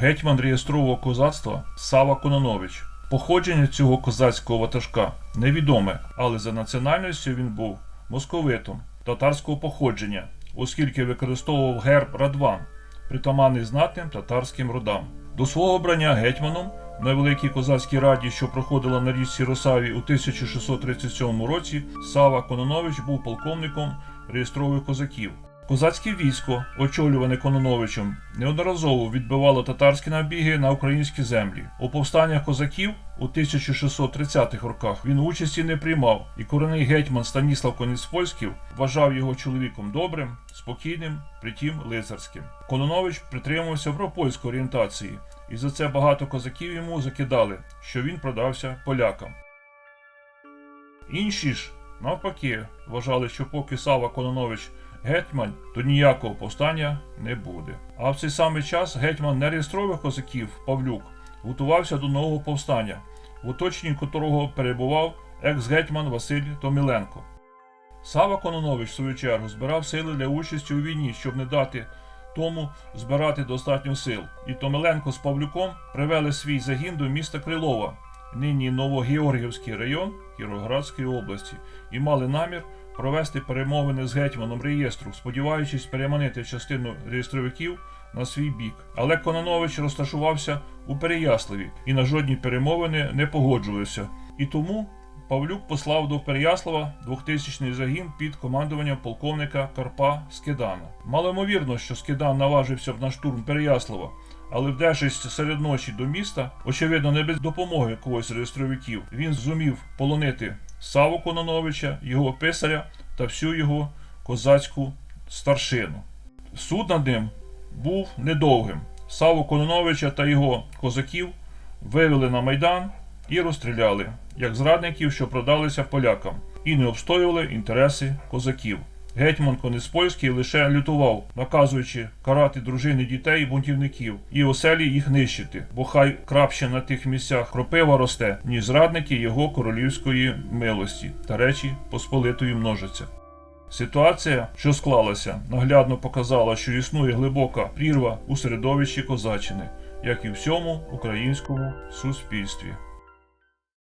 гетьман реєстрового козацтва Сава Кононович. Походження цього козацького ватажка невідоме, але за національністю він був московитом татарського походження, оскільки використовував герб Радван, притаманний знатним татарським родам. До свого обрання гетьманом на Великій Козацькій раді, що проходила на річці Росаві у 1637 році, Сава Кононович був полковником реєстрових козаків. Козацьке військо, очолюване Кононовичем, неодноразово відбивало татарські набіги на українські землі. У повстаннях козаків у 1630-х роках він участі не приймав, і корений гетьман Станіслав Коніцпольський вважав його чоловіком добрим, спокійним, притім лицарським. Кононович притримувався пропольської орієнтації, і за це багато козаків йому закидали, що він продався полякам. Інші ж, навпаки, вважали, що поки Сава Кононович гетьман, то ніякого повстання не буде. А в цей самий час гетьман нереєстрових козаків Павлюк готувався до нового повстання, в оточенні котрого перебував екс-гетьман Василь Томіленко. Сава Кононович, в свою чергу, збирав сили для участі у війні, щоб не дати тому збирати достатньо сил. І Томиленко з Павлюком привели свій загін до міста Крилова, нині Новогеоргівський район Кіровоградської області, і мали намір провести перемовини з гетьманом реєстру, сподіваючись переманити частину реєстровиків на свій бік. Але Кононович розташувався у Переяславі і на жодні перемовини не погоджувався. І тому Павлюк послав до Переяслава 2000-й загін під командуванням полковника Карпа Скидана. Малоймовірно, що Скидан наважився на штурм Переяслава, але вдержись серед ночі до міста, очевидно, не без допомоги когось з реєстровиків, він зумів полонити Саву Кононовича, його писаря та всю його козацьку старшину. Суд над ним був недовгим. Саву Кононовича та його козаків вивели на майдан і розстріляли, як зрадників, що продалися полякам, і не обстоювали інтереси козаків. Гетьман Кониспольський лише лютував, наказуючи карати дружини дітей і бунтівників і оселі їх нищити, бо хай крапще на тих місцях кропива росте, ніж зрадники його королівської милості та речі посполитої множаться. Ситуація, що склалася, наглядно показала, що існує глибока прірва у середовищі козаччини, як і всьому українському суспільстві.